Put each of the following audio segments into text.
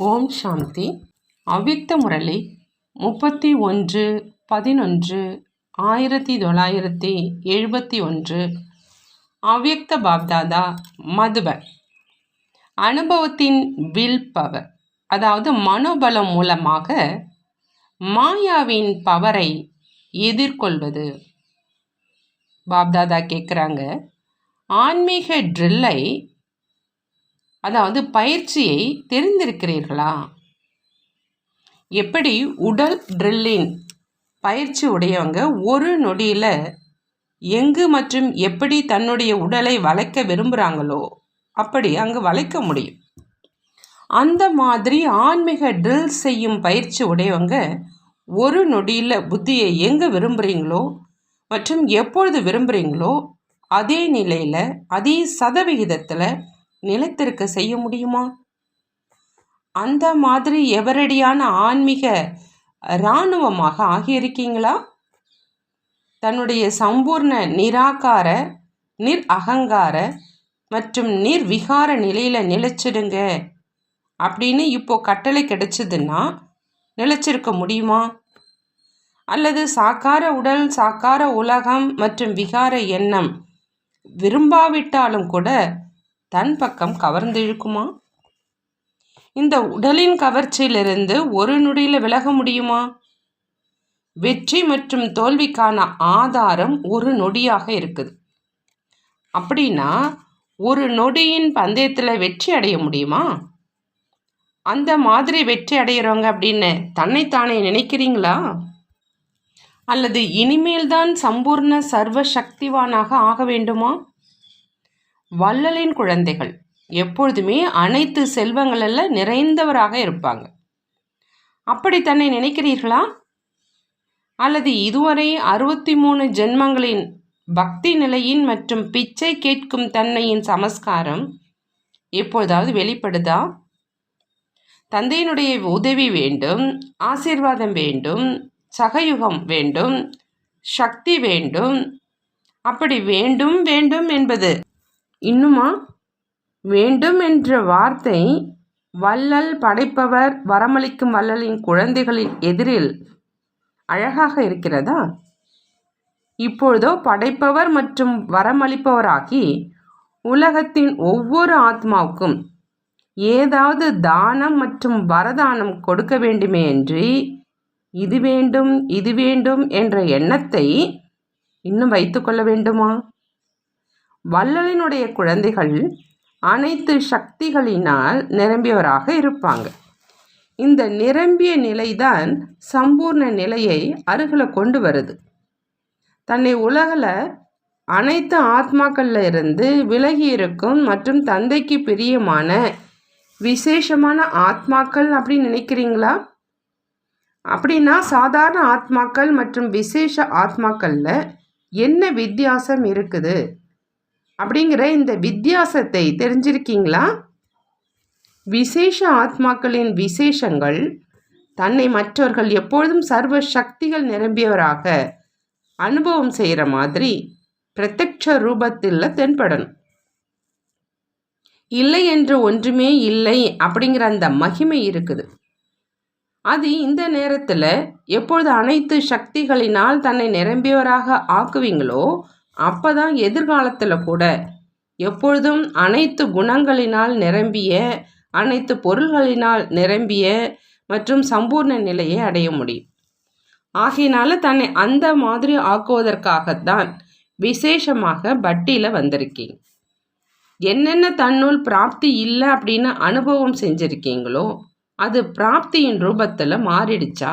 ஓம் சாந்தி. அவ்யக்த முரளி முப்பத்தி ஒன்று பதினொன்று ஆயிரத்தி தொள்ளாயிரத்தி எழுபத்தி ஒன்று அவ்யக்த பாப்தாதா மதுபன் அனுபவத்தின் வில் பவர் அதாவது மனோபலம் மூலமாக மாயாவின் பவரை எதிர்கொள்வது. பாப்தாதா கேட்குறாங்க ஆன்மீக ட்ரில்லை அதாவது பயிற்சியை தெரிந்திருக்கிறீர்களா? எப்படி உடல் ட்ரில்லிங் பயிற்சி உடையவங்க ஒரு நொடியில் எங்கு மற்றும் எப்படி தன்னுடைய உடலை வளைக்க விரும்புகிறாங்களோ அப்படி அங்கு வளைக்க முடியும். அந்த மாதிரி ஆன்மீக ட்ரில் செய்யும் பயிற்சி உடையவங்க ஒரு நொடியில் புத்தியை எங்கே விரும்புகிறீங்களோ மற்றும் எப்பொழுது விரும்புகிறீங்களோ அதே நிலையில் அதே சதவிகிதத்தில் நிலைத்திருக்க செய்ய முடியுமா? அந்த மாதிரி எவரடியான ஆன்மீக இராணுவமாக ஆகியிருக்கீங்களா? தன்னுடைய சம்பூர்ண நிராகார நிர் அகங்கார மற்றும் நிர்விகார நிலையில் நிலைச்சிடுங்க. அப்படின்னு இப்போ கட்டளை கிடைச்சதுன்னா நிலைச்சிருக்க முடியுமா? அல்லது சாக்கார உடல் சாக்கார உலகம் மற்றும் விகார எண்ணம் விரும்பாவிட்டாலும் கூட தன் பக்கம் கவர்ந்திழுக்குமா? இந்த உடலின் கவர்ச்சியிலிருந்து ஒரு நொடியில் விலக முடியுமா? வெற்றி மற்றும் தோல்விக்கான ஆதாரம் ஒரு நொடியாக இருக்குது. அப்படின்னா ஒரு நொடியின் பந்தயத்தில் வெற்றி அடைய முடியுமா? அந்த மாதிரி வெற்றி அடையிறவங்க அப்படின்னு தன்னைத்தானே நினைக்கிறீங்களா? அல்லது இனிமேல் தான் சம்பூர்ண சர்வ சக்திவானாக ஆக வேண்டுமா? வள்ளலின் குழந்தைகள். எப்பொழுதுமே அனைத்து செல்வங்களெல்லாம் நிறைந்தவராக இருப்பாங்க. அப்படி தன்னை நினைக்கிறீர்களா? அல்லது இதுவரை அறுபத்தி மூணு ஜென்மங்களின் பக்தி நிலையின் மற்றும் பிச்சை கேட்கும் தன்மையின் சமஸ்காரம் எப்பொழுதாவது வெளிப்படுதா? தந்தையினுடைய உதவி வேண்டும் ஆசீர்வாதம் வேண்டும் சகயுகம் வேண்டும் சக்தி வேண்டும். அப்படி வேண்டும் வேண்டும் என்பது இன்னுமா? வேண்டும் என்ற வார்த்தை வள்ளல் படைப்பவர் வரமளிக்கும் வள்ளலின் குழந்தைகளின் எதிரில் அழகாக இருக்கிறதா? இப்பொழுதோ படைப்பவர் மற்றும் வரமளிப்பவராகி உலகத்தின் ஒவ்வொரு ஆத்மாவுக்கும் ஏதாவது தானம் மற்றும் வரதானம் கொடுக்க வேண்டுமே என்று இது வேண்டும் இது வேண்டும் என்ற எண்ணத்தை இன்னும் வைத்துக்கொள்ள வேண்டுமா? வள்ளலினுடைய குழந்தைகள் அனைத்து சக்திகளினால் நிரம்பியவராக இருப்பாங்க. இந்த நிரம்பிய நிலைதான் சம்பூர்ண நிலையை அருகில் கொண்டு வருது. தன்னை உலகில் அனைத்து ஆத்மாக்கள்ல இருந்து விலகி இருக்கும் மற்றும் தந்தைக்கு பிரியமான விசேஷமான ஆத்மாக்கள் அப்படின்னு நினைக்கிறீங்களா? அப்படின்னா சாதாரண ஆத்மாக்கள் மற்றும் விசேஷ ஆத்மாக்களில் என்ன வித்தியாசம் இருக்குது? அப்படிங்கிற இந்த வித்தியாசத்தை தெரிஞ்சிருக்கீங்களா? விசேஷ ஆத்மாக்களின் விசேஷங்கள் தன்னை மற்றவர்கள் எப்பொழுதும் சர்வ சக்திகள் நிரம்பியவராக அனுபவம் செய்கிற மாதிரி பிரத்யட்ச ரூபத்தில் தென்படணும். இல்லை என்று ஒன்றுமே இல்லை அப்படிங்கிற அந்த மகிமை இருக்குது. அது இந்த நேரத்தில் எப்பொழுது அனைத்து சக்திகளினால் தன்னை நிரம்பியவராக ஆக்குவீங்களோ அப்போ தான் எதிர்காலத்தில் கூட எப்பொழுதும் அனைத்து குணங்களினால் நிரம்பிய அனைத்து பொருள்களினால் நிரம்பிய மற்றும் சம்பூர்ண நிலையை அடைய முடியும். ஆகையினால தன்னை அந்த மாதிரி ஆக்குவதற்காகத்தான் விசேஷமாக பட்டியில் வந்திருக்கீங்க. என்னென்ன தன்னுள் பிராப்தி இல்லை அப்படின்னு அனுபவம் செஞ்சுருக்கீங்களோ அது பிராப்தியின் ரூபத்தில் மாறிடுச்சா?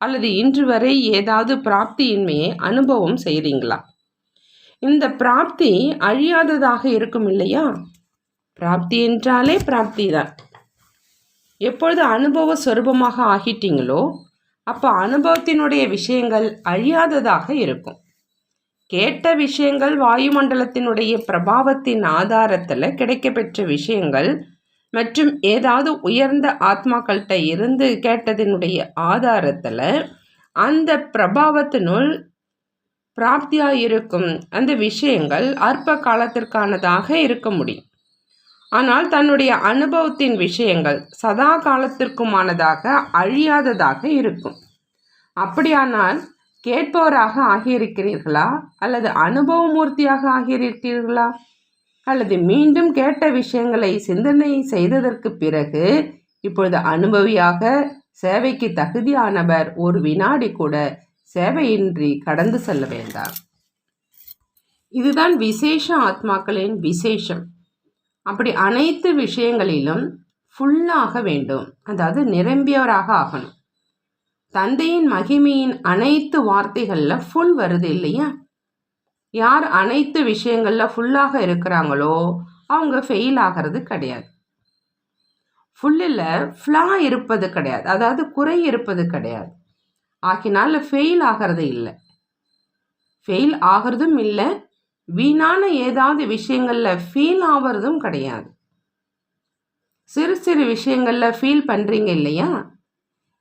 அல்லது இன்று வரை ஏதாவது பிராப்தியின்மையை அனுபவம் செய்கிறீங்களா இந்த பிராப்தி அழியாததாக இருக்கும் இல்லையா? பிராப்தி என்றாலே பிராப்தி தான். எப்பொழுது அனுபவ சொரூபமாக ஆகிட்டீங்களோ அப்போ அனுபவத்தினுடைய விஷயங்கள் அழியாததாக இருக்கும். கேட்ட விஷயங்கள் வாயுமண்டலத்தினுடைய பிரபாவத்தின் ஆதாரத்தில் கிடைக்கப்பெற்ற விஷயங்கள் மற்றும் ஏதாவது உயர்ந்த ஆத்மாக்கள்கிட்ட இருந்து கேட்டதினுடைய ஆதாரத்தில் அந்த பிரபாவத்தினுள் பிராப்தியாக இருக்கும் அந்த விஷயங்கள் அற்ப காலத்திற்கானதாக இருக்க முடியும். ஆனால் தன்னுடைய அனுபவத்தின் விஷயங்கள் சதா காலத்திற்குமானதாக அழியாததாக இருக்கும். அப்படியானால் கேட்பவராக ஆகியிருக்கிறீர்களா? அல்லது அனுபவமூர்த்தியாக ஆகியிருக்கிறீர்களா? அல்லது மீண்டும் கேட்ட விஷயங்களை சிந்தனை செய்ததற்கு பிறகு இப்பொழுது அனுபவியாக சேவைக்கு தகுதியானவர் ஒரு வினாடி கூட சேவையின்றி கடந்து செல்ல வேண்டாம். இதுதான் விசேஷ ஆத்மாக்களின் விசேஷம். அப்படி அனைத்து விஷயங்களிலும் ஃபுல்லாக வேண்டும். அதாவது நிரம்பியவராக ஆகணும். தந்தையின் மகிமையின் அனைத்து வார்த்தைகளில் ஃபுல் வருது இல்லையா? யார் அனைத்து விஷயங்களில் ஃபுல்லாக இருக்கிறாங்களோ அவங்க ஃபெயில் ஆகிறது கிடையாது. ஃபுல்லில் ஃப்ளா இருப்பது கிடையாது. அதாவது குறை இருப்பது கிடையாது. ஆகினால ஃபெயில் ஆகிறது இல்லை. ஃபெயில் ஆகிறதும் இல்லை. வீணான ஏதாவது விஷயங்களில் ஃபீல் ஆகிறதும் கிடையாது. சிறு சிறு விஷயங்களில் ஃபீல் பண்ணுறீங்க இல்லையா?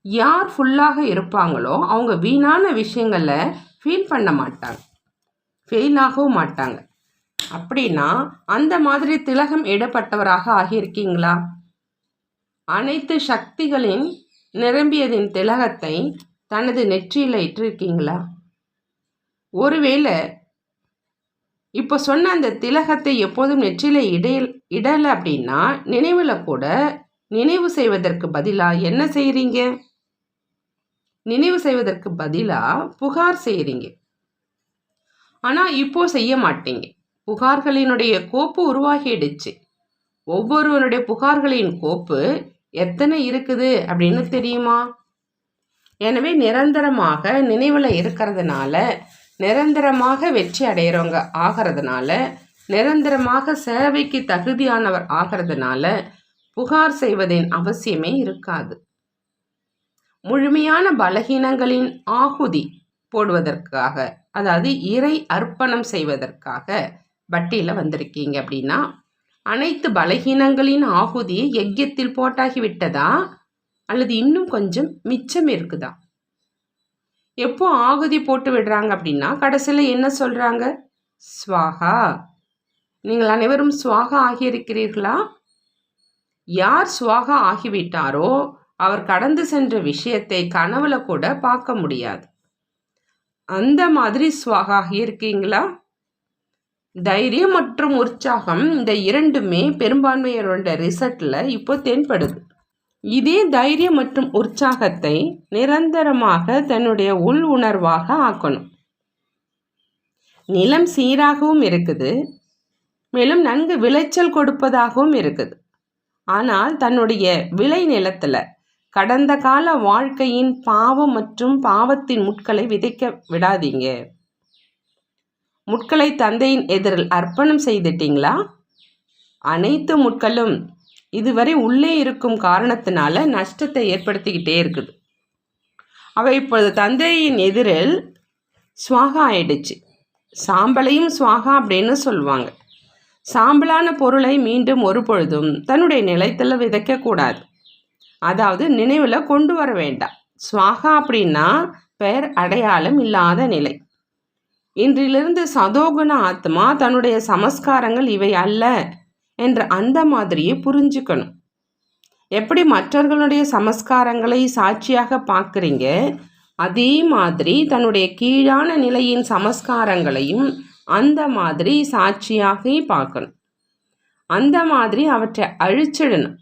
யார் ஃபுல்லாக இருப்பாங்களோ அவங்க வீணான விஷயங்களில் ஃபீல் பண்ண மாட்டாங்க. ஃபெயில் ஆகவும் மாட்டாங்க. அப்படின்னா அந்த மாதிரி திலகம் இடப்பட்டவராக ஆகியிருக்கீங்களா? அனைத்து சக்திகளின் நிரம்பியதின் திலகத்தை தனது நெற்றியில் இட்டிருக்கீங்களா? ஒருவேளை இப்போ சொன்ன அந்த திலகத்தை எப்போதும் நெற்றியில் இடையில் இடலை அப்படின்னா நினைவில் கூட நினைவு செய்வதற்கு பதிலாக என்ன செய்கிறீங்க நினைவு செய்வதற்கு பதிலாக புகார் செய்கிறீங்க ஆனால் இப்போ செய்ய மாட்டீங்க. புகார்களினுடைய கோப்பு உருவாகிடுச்சு. ஒவ்வொருவனுடைய புகார்களின் கோப்பு எத்தனை இருக்குது அப்படின்னு தெரியுமா? எனவே நிரந்தரமாக நினைவில் இருக்கிறதுனால நிரந்தரமாக வெற்றி அடைகிறவங்க ஆகிறதுனால நிரந்தரமாக சேவைக்கு தகுதியானவர் ஆகிறதுனால புகார் செய்வதின் அவசியமே இருக்காது. முழுமையான பலகீனங்களின் ஆகுதி போடுவதற்காக அதாவது இறை அர்ப்பணம் செய்வதற்காக வட்டியில் வந்திருக்கீங்க அப்படின்னா அனைத்து பலகீனங்களின் ஆகுதியை யஜ்யத்தில் போட்டாகி விட்டதா? அல்லது இன்னும் கொஞ்சம் மிச்சம் இருக்குதா? எப்போ ஆகுதி போட்டு விடுறாங்க அப்படின்னா கடைசியில் என்ன சொல்கிறாங்க ஸ்வாகா நீங்கள் அனைவரும் சுவாகா ஆகியிருக்கிறீர்களா? யார் சுவாகா ஆகிவிட்டாரோ அவர் கடந்து சென்ற விஷயத்தை கனவுல கூட பார்க்க முடியாது. அந்த மாதிரி சுவாகா ஆகியிருக்கீங்களா? தைரியம் மற்றும் உற்சாகம் இந்த இரண்டுமே பெரும்பான்மையரோட ரிசல்ட்டில் இப்போ தென்படுது. இதே தைரியம் மற்றும் உற்சாகத்தை நிரந்தரமாக தன்னுடைய உள் உணர்வாக ஆக்கணும். நிலம் சீராகவும் இருக்குது. மேலும் நன்கு விளைச்சல் கொடுப்பதாகவும் இருக்குது. ஆனால் தன்னுடைய விளை நிலத்தில் கடந்த கால வாழ்க்கையின் பாவம் மற்றும் பாவத்தின் முட்களை விதைக்க விடாதீங்க. முட்களை தந்தையின் எதிரில் அர்ப்பணம் செய்துட்டீங்களா? அனைத்து முட்களும் இதுவரை உள்ளே இருக்கும் காரணத்தினால நஷ்டத்தை ஏற்படுத்திக்கிட்டே இருக்குது. அவை இப்பொழுது தந்தையின் எதிரில் சுவாகா ஆயிடுச்சு. சாம்பலையும் சுவாகா அப்படின்னு சொல்லுவாங்க. சாம்பலான பொருளை மீண்டும் ஒரு பொழுதும் தன்னுடைய நிலைத்தில் விதைக்கக்கூடாது. அதாவது நினைவில் கொண்டு வர வேண்டாம். சுவாகா அப்படின்னா பெயர் அடையாளம் இல்லாத நிலை. இன்றிலிருந்து சதோகுண ஆத்மா தன்னுடைய சமஸ்காரங்கள் இவை அல்ல. என்ற அந்த மாதிரியே புரிஞ்சுக்கணும். எப்படி மற்றவர்களுடைய சமஸ்காரங்களை சாட்சியாக பார்க்குறீங்க அதே மாதிரி தன்னுடைய கீழான நிலையின் சமஸ்காரங்களையும் அந்த மாதிரி சாட்சியாக பார்க்கணும். அந்த மாதிரி அவற்றை அழிச்சிடணும்.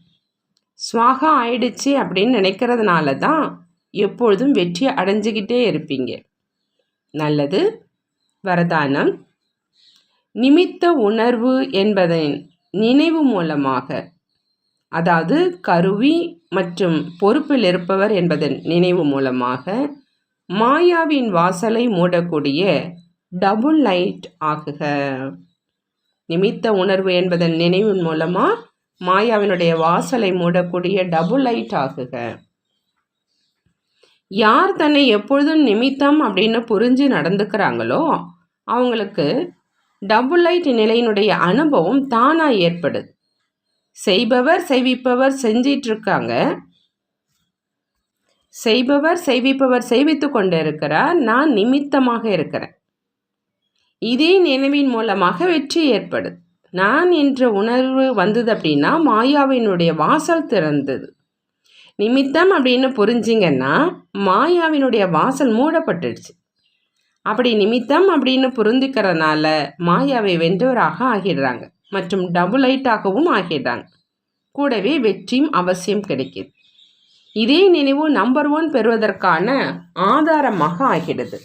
சுவாகா ஆயிடுச்சு அப்படின்னு நினைக்கிறதுனால தான் எப்பொழுதும் வெற்றி அடைஞ்சிக்கிட்டே இருப்பீங்க. நல்லது. வரதானம். நிமித்த உணர்வு என்பதன் நினைவு மூலமாக. அதாவது கருவி மற்றும் பொறுப்பில் இருப்பவர் என்பதன் நினைவு மூலமாக மாயாவின் வாசலை மூடக்கூடிய டபுள் லைட் ஆகுக. நிமித்த உணர்வு என்பதன் நினைவின் மூலமாக மாயாவினுடைய வாசலை மூடக்கூடிய டபுள் லைட் ஆகுக. யார் தன்னை எப்பொழுதும் நிமித்தம் அப்படின்னு புரிஞ்சு நடந்துக்கிறாங்களோ அவங்களுக்கு டபுள் லைட் நிலையினுடைய அனுபவம் தானாக ஏற்படுது. செய்பவர் செய்விப்பவர் செஞ்சிட்ருக்காங்க செய்பவர் செய்விப்பவர் செய்வித்து கொண்டு இருக்கிறார் நான் நிமித்தமாக இருக்கிறேன். இதே நினைவின் மூலமாக வெற்றி ஏற்படுது. நான் என்ற உணர்வு வந்தது அப்படின்னா மாயாவினுடைய வாசல் திறந்தது. நிமித்தம் அப்படின்னு புரிஞ்சிங்கன்னா மாயாவினுடைய வாசல் மூடப்பட்டுடுச்சு. அப்படி நிமித்தம் அப்படின்னு புரிந்துக்கிறதுனால மாயாவை வென்றவராக ஆகிடுறாங்க. மற்றும் டபுள் ஐட்டாகவும் ஆகிடுறாங்க. கூடவே வெற்றியும் அவசியம் கிடைக்கிது. இதே நினைவு நம்பர் ஒன் பெறுவதற்கான ஆதாரமாக ஆகிறது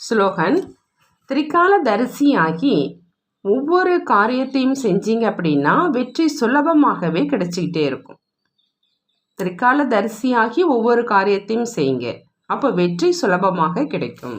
ஸ்லோகன் திரிகால தரிசியாகி ஒவ்வொரு காரியத்தையும் செஞ்சீங்க அப்படின்னா வெற்றி சுலபமாகவே கிடைச்சிக்கிட்டே இருக்கும். திரிகால தரிசியாகி ஒவ்வொரு காரியத்தையும் செய்யுங்க. அப்போ வெற்றி சுலபமாக கிடைக்கும்.